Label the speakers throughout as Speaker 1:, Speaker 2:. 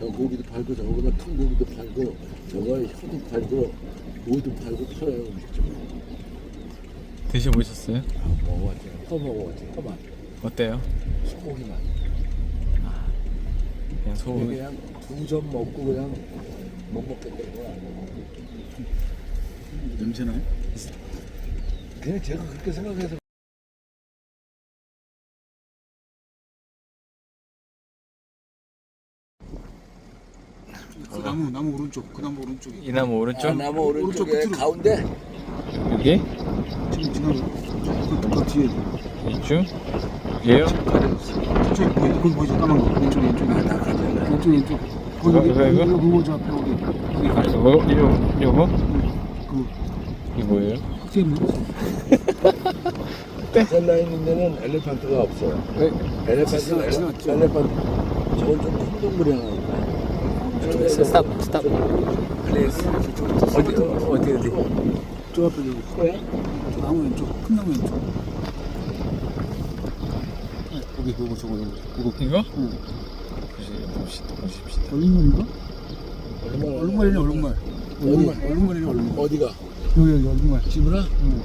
Speaker 1: 저 고기도 팔고 저거보다 큰 고기도 팔고 저거 혀도 팔고 모두 팔고 팔아요 음식점.
Speaker 2: 드셔보셨어요?
Speaker 1: 아, 먹어봤지. 혀 먹어봤지. 혀만.
Speaker 2: 어때요?
Speaker 1: 소고기만.
Speaker 2: 그냥 소고기
Speaker 1: 그냥 두 점 먹고 그냥 못 먹겠다고.
Speaker 3: 냄새나요?
Speaker 1: 그냥 제가 그렇게 생각해서
Speaker 3: 나무 나무 오른쪽 그 나무 오른쪽에
Speaker 2: 이 나무 오른쪽?
Speaker 1: 아, 나무
Speaker 3: 오른쪽
Speaker 1: 오른쪽에
Speaker 3: 끝으로.
Speaker 1: 가운데
Speaker 2: 여기?
Speaker 3: 지금 지나가 그, 그 뒤에
Speaker 2: 이쪽? 얘요?
Speaker 3: 저기 보이 거기 보이죠 까만 거 왼쪽 왼쪽
Speaker 1: 아, 나 가져라.
Speaker 3: 왼쪽 왼쪽
Speaker 2: 이거, 이거, 이거?
Speaker 3: 이거 그거죠 앞에 여기 여기
Speaker 2: 아, 이거? 이거? 요거?
Speaker 3: 그
Speaker 2: 이게 뭐예요?
Speaker 3: 흑색
Speaker 1: 가살라 있는 데는 엘리판트가 없어요.
Speaker 2: 왜?
Speaker 1: 엘리판트,
Speaker 3: 지나- 지나갔죠.
Speaker 1: 엘리판트. 저건 좀 큰 동물이 하나 있다.
Speaker 2: 스탑 스탑
Speaker 1: 플레이스.
Speaker 2: 어디 어디 어디
Speaker 3: 저 앞에 저기
Speaker 1: 뭐야?
Speaker 3: 저 나무 왼쪽 큰 나무 왼쪽 네, 거기 그거 저거 저거 그거
Speaker 2: 이거?
Speaker 3: 응.
Speaker 2: 보시다 보십시다
Speaker 3: 얼룩말인가?
Speaker 1: 얼마나?
Speaker 3: 얼룩말이네 얼룩말 얼룩말 얼룩말이네 얼룩말
Speaker 1: 어디가?
Speaker 3: 여기 여기 얼룩말
Speaker 1: 집으라?
Speaker 3: 응.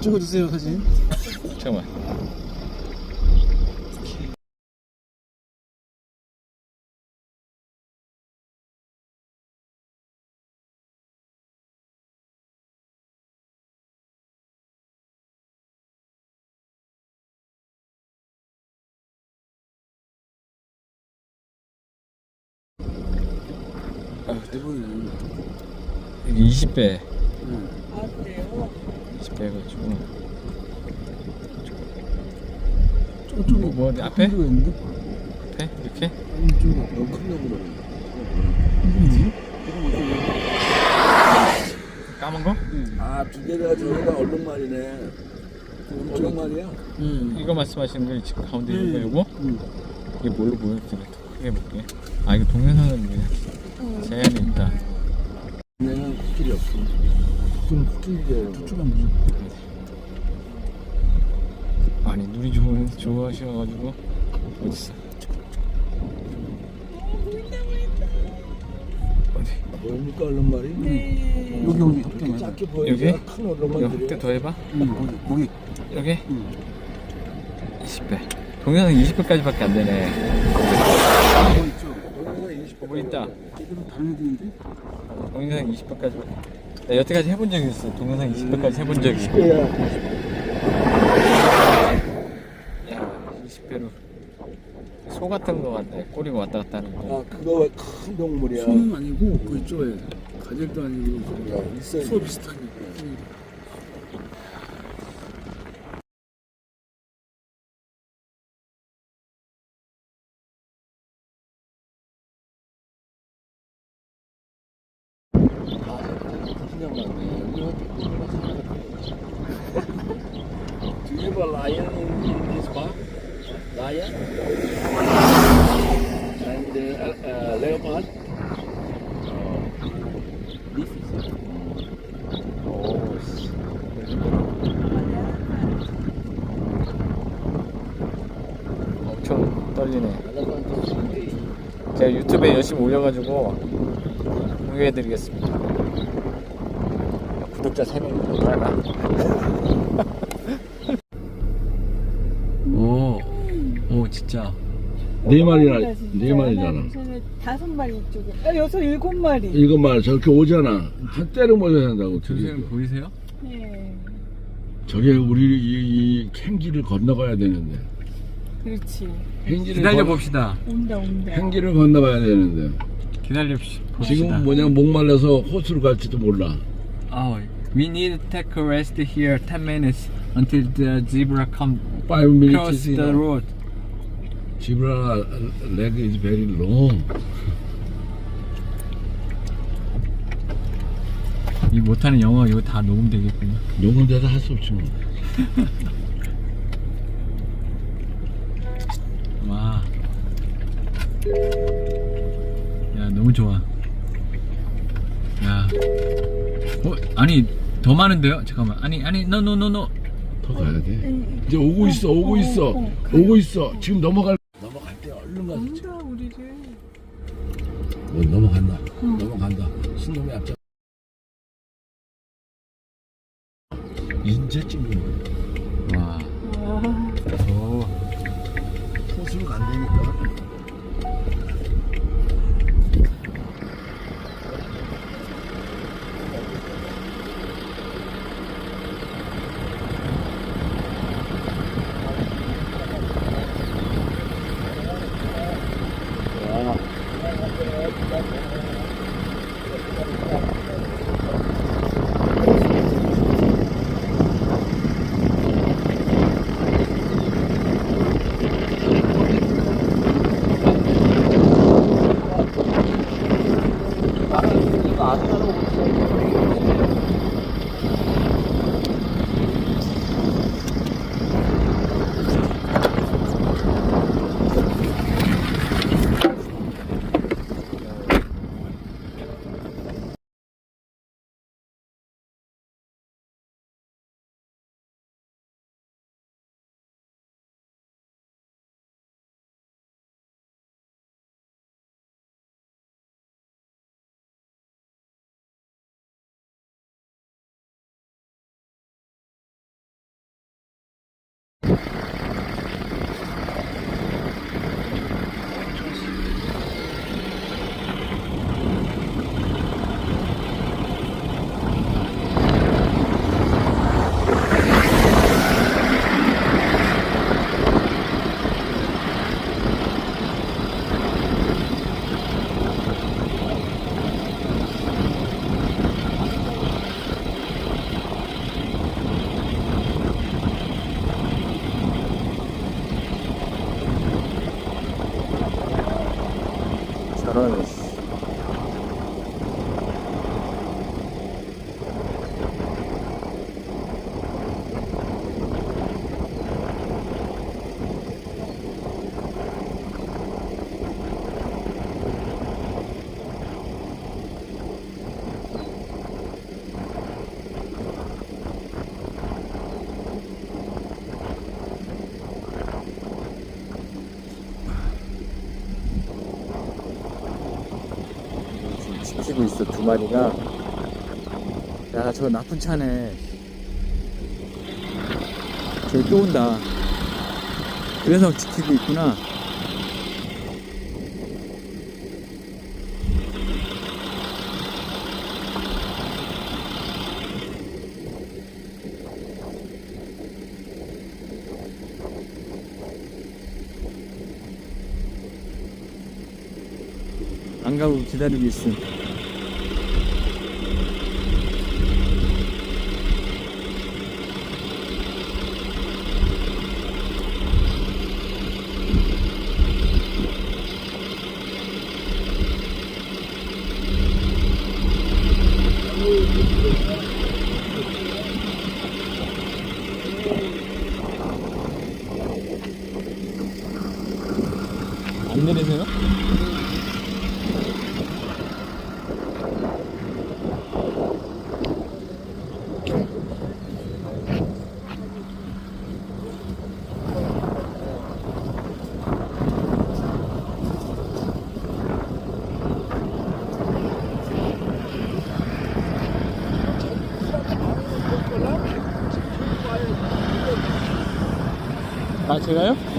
Speaker 3: 찍어주세요 사진
Speaker 2: 잠깐만
Speaker 3: 대본이
Speaker 2: 여기 20배
Speaker 3: 응.
Speaker 4: 아 그래요?
Speaker 2: 20배 해가지고
Speaker 3: 저쪽에
Speaker 2: 뭐, 뭐 어디 앞에?
Speaker 3: 가 있는데?
Speaker 2: 앞에? 이렇게?
Speaker 3: 이쪽에
Speaker 1: 너무 큰 놈으로.
Speaker 3: 이게
Speaker 2: 까만 거?
Speaker 1: 아, 두 개가 저기가 얼룩말이네. 얼룩말이야?
Speaker 3: 응.
Speaker 2: 이거 말씀하시는 거 지금 가운데 있는 거
Speaker 3: 네.
Speaker 2: 요거?
Speaker 3: 응.
Speaker 2: 이게 뭘로 보여? 제가 더 크게 볼게 아 이거 동영상은 왜 있다
Speaker 1: 얘는 코끼리 없어. 좀 코끼리예요.
Speaker 3: 저쪽은 무슨
Speaker 2: 아니 눈이 좋은 좋아하셔가지고 어딨어? 어디?
Speaker 1: 뭡니까 얼룩말이?
Speaker 4: 네.
Speaker 3: 여기 여기
Speaker 1: 이렇게 작게
Speaker 2: 여기?
Speaker 1: 보이지만 큰
Speaker 2: 이거
Speaker 1: 얼룩말들이.
Speaker 2: 확대 더 해봐
Speaker 3: 응 거기 거기
Speaker 2: 여기
Speaker 3: 응.
Speaker 2: 20배 동영상 20배까지밖에 안 되네 뭐 있다
Speaker 3: 이들은 다른 애들인데
Speaker 2: 동영상 20배까지 나 여태까지 해본 적이 있어 동영상 20배까지 해본 적이.
Speaker 1: 야
Speaker 2: 20배로 소 같은 거 같네 꼬리가 왔다 갔다 하는 거
Speaker 1: 아, 그거 왜큰 동물이야?
Speaker 3: 소는 아니고 그 있죠 예. 가젤도 아니고
Speaker 1: 야, 있어.
Speaker 3: 소 비슷한 게
Speaker 1: elephant.
Speaker 2: 제가 유튜브에 열심히 올려가지고 공개해드리겠습니다 구독자 3명 하나 오, 오 진짜
Speaker 1: 네 마리나,
Speaker 4: 진짜.
Speaker 1: 네 마리잖아.
Speaker 4: 저는 다섯 마리 이쪽에. 아, 여섯 일곱 마리.
Speaker 1: 이거 말 저렇게 오잖아. 한 때를 못 산다고.
Speaker 2: 선생님 보이세요?
Speaker 4: 네.
Speaker 1: 저게 우리 이, 이 행기를 건너가야 되는데.
Speaker 4: 그렇지.
Speaker 1: 행기를
Speaker 2: 기다려
Speaker 1: 건-
Speaker 2: 봅시다
Speaker 4: 온다 온다.
Speaker 1: 행기를 건너가야 되는데.
Speaker 2: 기다려 봅시다
Speaker 1: 지금 뭐냐 목말라서 호수로 갈지도 몰라.
Speaker 2: Oh, we need to take a rest here 10 minutes until the zebra come
Speaker 1: 5 minutes.
Speaker 2: cross the road.
Speaker 1: Zebra leg is very long.
Speaker 2: 이 못하는 영어 이거 다 녹음되겠구나.
Speaker 1: 녹은 데도 할수 없지 뭐.
Speaker 2: 너무 좋아 야 어? 아니 더 많은데요? 잠깐만 아니 아니 노노노노
Speaker 1: 더 가야 돼. 이제 오고 있어, 오고 있어, 오고 있어. 지금 넘어갈 넘어갈 때 얼른 가서 찍- 온다 우리를 뭐 어, 넘어간다, 넘어간다. 신놈의 앞장. 이제 찍는
Speaker 2: 거야.
Speaker 4: 와
Speaker 1: 와. 호수로 간다니까.
Speaker 2: 지키고 있어 두 마리가. 야 저 나쁜 차네. 저기 또 온다. 그래서 지키고 있구나. 안 가고 기다리고 있음 제가요?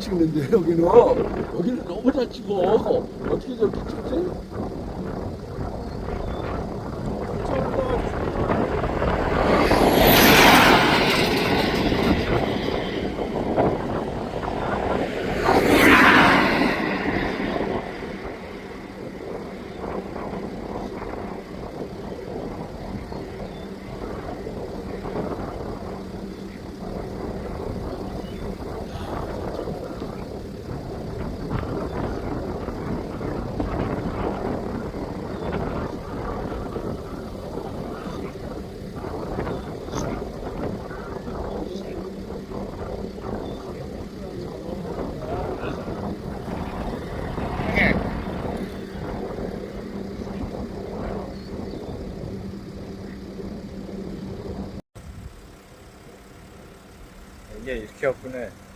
Speaker 1: 찍는데 여기는 여기는 너무 잘 찍어 어떻게 저렇게 찍지?
Speaker 2: 曲ね。